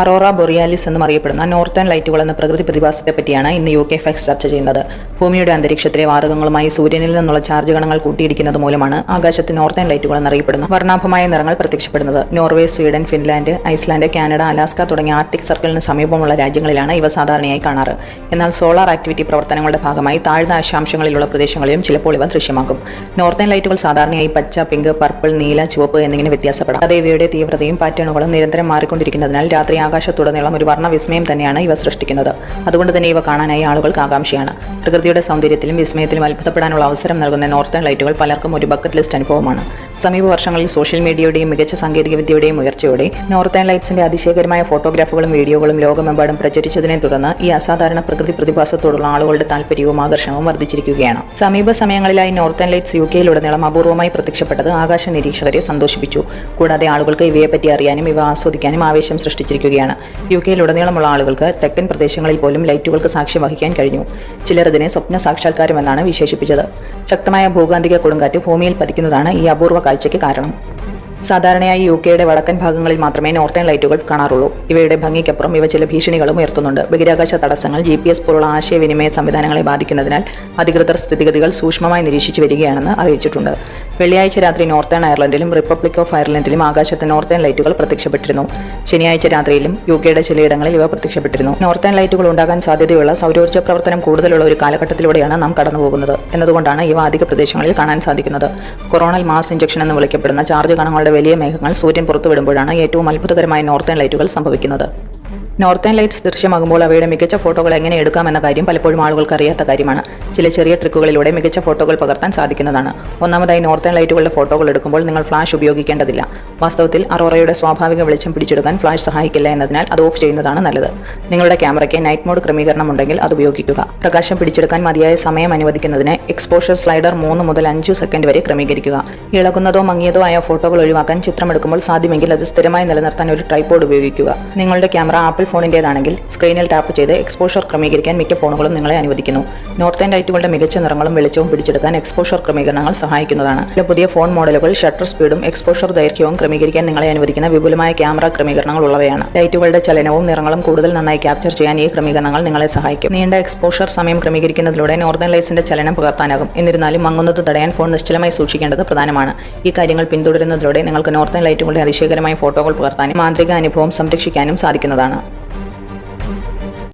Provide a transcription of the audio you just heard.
Arora Borealis എന്നും അറിയപ്പെടുന്ന northern ലൈറ്റുകൾ എന്ന പ്രകൃതി പ്രതിഭാസത്തെ പറ്റിയാണ് ഇന്ന് യു കെ ഫാക്സ് ചർച്ച ചെയ്യുന്നത്. ഭൂമിയുടെ അന്തരീക്ഷത്തിലെ വാതകങ്ങളുമായി സൂര്യനിൽ നിന്നുള്ള ചാർജ് കണങ്ങൾ കൂട്ടിയിടിക്കുന്നത് മൂലമാണ് ആകാശത്ത് നോർത്തേൺ ലൈറ്റുകൾ എന്നറിയപ്പെടുന്ന വർണാഭമായ നിറങ്ങൾ പ്രത്യക്ഷപ്പെടുന്നത്. Norway Sweden Finland Iceland Canada Alaska തുടങ്ങിയ ആർട്ടിക് സർക്കിളിന് സമീപമുള്ള രാജ്യങ്ങളിലാണ് ഇവ സാധാരണയായി കാണാറ്. എന്നാൽ സോളാർ ആക്ടിവിറ്റി പ്രവർത്തനങ്ങളുടെ ഭാഗമായി താഴ്ന്ന അശാംശങ്ങളിലുള്ള പ്രദേശങ്ങളിലും ചിലപ്പോൾ ഇവ ദൃശ്യമാകും. നോർത്തേൺ ലൈറ്റുകൾ സാധാരണയായി പച്ച പിങ്ക് പർപ്പിൾ നീല ചുവപ്പ് എന്നിങ്ങനെ വ്യത്യാസപ്പെടാം. അതേ ഇവയുടെ തീവ്രതയും പാറ്റേണുകളും നിരന്തരം മാറിക്കൊണ്ടിരിക്കുന്നതിനാൽ രാത്രി ആകാശത്തുടനീളം ഒരു വർണവിസ്മയം തന്നെയാണ് ഇവ സൃഷ്ടിക്കുന്നത്. അതുകൊണ്ട് തന്നെ ഇവ കാണാനായി ആളുകൾക്ക് ആകാംക്ഷയാണ്. പ്രകൃതിയുടെ സൗന്ദര്യത്തിലും വിസ്മയത്തിലും അത്ഭുതപ്പെടാനുള്ള അവസരം നൽകുന്ന നോർത്തേൺ ലൈറ്റുകൾ പലർക്കും ഒരു ബക്കറ്റ് ലിസ്റ്റ് അനുഭവമാണ്. സമീപ വർഷങ്ങളിൽ സോഷ്യൽ മീഡിയയുടെയും മികച്ച സാങ്കേതികവിദ്യയുടെയും ഉയർച്ചയോടെ നോർത്തേൺ ലൈറ്റ്സിന്റെ അതിശയകരമായ ഫോട്ടോഗ്രാഫുകളും വീഡിയോകളും ലോകമെമ്പാടും പ്രചരിച്ചതിനെ തുടർന്ന് ഈ അസാധാരണ പ്രകൃതി പ്രതിഭാസത്തോടുള്ള ആളുകളുടെ താല്പര്യവും ആകർഷണവും വർദ്ധിച്ചിരിക്കുകയാണ്. സമീപ സമയങ്ങളിലായി നോർത്തേൺ ലൈറ്റ്സ് യു കെയിലുടനീളം അപൂർവമായി പ്രത്യക്ഷപ്പെട്ടത് ആകാശ നിരീക്ഷകരെ സന്തോഷിപ്പിച്ചു. കൂടാതെ ആളുകൾക്ക് ഇവയെപ്പറ്റി അറിയാനും ഇവ ആസ്വദിക്കാനും ആവേശം സൃഷ്ടിച്ചിരിക്കുകയാണ്. യു കെയിലുടനീളമുള്ള ആളുകൾക്ക് തെക്കൻ പ്രദേശങ്ങളിൽ പോലും ലൈറ്റുകൾക്ക് സാക്ഷ്യം വഹിക്കാൻ കഴിഞ്ഞു. ചിലർ ഇതിനെ സ്വപ്ന സാക്ഷാത്കാരം എന്നാണ് വിശേഷിപ്പിച്ചത്. ശക്തമായ ഭൂകാന്തിക കൊടുങ്കാറ്റ് ഭൂമിയിൽ പതിക്കുന്നതാണ് ഈ അപൂർവ കാഴ്ചയ്ക്ക് കാരണം. സാധാരണയായി യു കെയുടെ വടക്കൻ ഭാഗങ്ങളിൽ മാത്രമേ നോർത്തേൺ ലൈറ്റുകൾ കാണാറുള്ളൂ. ഇവയുടെ ഭംഗിക്കപ്പുറം ഇവ ചില ഭീഷണികളും ഉയർത്തുന്നുണ്ട്. ബഹിരാകാശ തടസ്സങ്ങൾ ജി പി എസ് പോലുള്ള ആശയവിനിമയ സംവിധാനങ്ങളെ ബാധിക്കുന്നതിനാൽ അധികൃതർ സ്ഥിതിഗതികൾ സൂക്ഷ്മമായി നിരീക്ഷിച്ചു വരികയാണെന്ന് അറിയിച്ചിട്ടുണ്ട്. വെള്ളിയാഴ്ച രാത്രി നോർത്തേൺ അയർലൻഡിലും റിപ്പബ്ലിക് ഓഫ് അയർലൻഡിലും ആകാശത്ത് നോർത്തേൺ ലൈറ്റുകൾ പ്രത്യക്ഷപ്പെട്ടിരുന്നു. ശനിയാഴ്ച രാത്രിയിലും യു കെയുടെ ചിലയിടങ്ങളിൽ ഇവ പ്രത്യക്ഷപ്പെട്ടിരുന്നു. നോർത്തേൺ ലൈറ്റുകൾ ഉണ്ടാകാൻ സാധ്യതയുള്ള സൗരോർജ പ്രവർത്തനം കൂടുതലുള്ള ഒരു കാലഘട്ടത്തിലൂടെയാണ് നാം കടന്നുപോകുന്നത്. എന്നതുകൊണ്ടാണ് ഇവ അധിക പ്രദേശങ്ങളിൽ കാണാൻ സാധിക്കുന്നത്. കൊറോണൽ മാസ് ഇഞ്ചക്ഷൻ എന്ന് വിളിക്കപ്പെടുന്ന ചാർജ് കണങ്ങളുടെ വലിയ മേഘങ്ങൾ സൂര്യൻ പുറത്തുവിടുമ്പോഴാണ് ഏറ്റവും അത്ഭുതകരമായ നോർത്തേൺ ലൈറ്റുകൾ സംഭവിക്കുന്നത്. നോർത്തേൺ ലൈറ്റ്സ് ദൃശ്യമാകുമ്പോൾ അവയുടെ മികച്ച ഫോട്ടോകൾ എങ്ങനെ എടുക്കാമെന്ന കാര്യം പലപ്പോഴും ആളുകൾക്ക് അറിയാത്ത കാര്യമാണ്. ചില ചെറിയ ട്രിക്കുകളിലൂടെ മികച്ച ഫോട്ടോകൾ പകർത്താൻ സാധിക്കുന്നതാണ്. ഒന്നാമതായി നോർത്തേൺ ലൈറ്റുകളുടെ ഫോട്ടോകൾ എടുക്കുമ്പോൾ നിങ്ങൾ ഫ്ലാഷ് ഉപയോഗിക്കേണ്ടതില്ല. വാസ്തവത്തിൽ അറോറയുടെ സ്വാഭാവിക വെളിച്ചം പിടിച്ചെടുക്കാൻ ഫ്ലാഷ് സഹായിക്കില്ല എന്നതിനാൽ അത് ഓഫ് ചെയ്യുന്നതാണ് നല്ലത്. നിങ്ങളുടെ ക്യാമറയ്ക്ക് നൈറ്റ് മോഡ് ക്രമീകരണം ഉണ്ടെങ്കിൽ അത് ഉപയോഗിക്കുക. പ്രകാശം പിടിച്ചെടുക്കാൻ മതിയായ സമയം അനുവദിക്കുന്നതിന് എക്സ്പോഷർ സ്ലൈഡർ മൂന്ന് മുതൽ അഞ്ച് സെക്കൻഡ് വരെ ക്രമീകരിക്കുക. ഇളകുന്നതോ മങ്ങിയതോ ആയ ഫോട്ടോകൾ ഒഴിവാക്കാൻ ചിത്രമെടുക്കുമ്പോൾ സാധ്യമെങ്കിൽ അത് സ്ഥിരമായി നിലനിർത്താൻ ഒരു ട്രൈപോഡ് ഉപയോഗിക്കുക. നിങ്ങളുടെ ക്യാമറ ആപ്പിൾ ഫോണിന്റേതാണെങ്കിൽ സ്ക്രീനിൽ ടാപ്പ് ചെയ്ത് എക്സ്പോഷർ ക്രമീകരിക്കാൻ മിക്ക ഫോണുകളും നിങ്ങളെ അനുവദിക്കുന്നു. നോർത്ത് നോർത്തേൺ ലൈറ്റുകളുടെ മികച്ച നിറങ്ങളും വെളിച്ചവും പിടിച്ചെടുക്കാൻ എക്സ്പോഷർ ക്രമീകരണങ്ങൾ സഹായിക്കുന്നതാണ്. ചില പുതിയ ഫോൺ മോഡലുകൾ ഷട്ടർ സ്പീഡും എക്സ്പോഷർ ദൈർഘ്യവും ക്രമീകരിക്കാൻ നിങ്ങളെ അനുവദിക്കുന്ന വിപുലമായ ക്യാമറ ക്രമീകരണങ്ങൾ ഉള്ളവയാണ്. ലൈറ്റുകളുടെ ചലനവും നിറങ്ങളും കൂടുതൽ നന്നായി ക്യാപ്ചർ ചെയ്യാൻ ഈ ക്രമീകരണങ്ങൾ നിങ്ങളെ സഹായിക്കും. നീണ്ട എക്സ്പോഷർ സമയം ക്രമീകരിക്കുന്നതിലൂടെ നോർത്തേൺ ലൈറ്റ്സിന്റെ ചലനം പകർത്താനാകും. എന്നിരുന്നാലും മങ്ങുന്നത് തടയാൻ ഫോൺ നിശ്ചലമായി സൂക്ഷിക്കേണ്ടത് പ്രധാനമാണ്. ഈ കാര്യങ്ങൾ പിന്തുടരുന്നതിലൂടെ നിങ്ങൾക്ക് നോർത്തേൺ ലൈറ്റുകളുടെ അതിശയകരമായ ഫോട്ടോകൾ പകർത്താനും മാന്ത്രിക അനുഭവം സംരക്ഷിക്കാനും സാധിക്കുന്നതാണ്.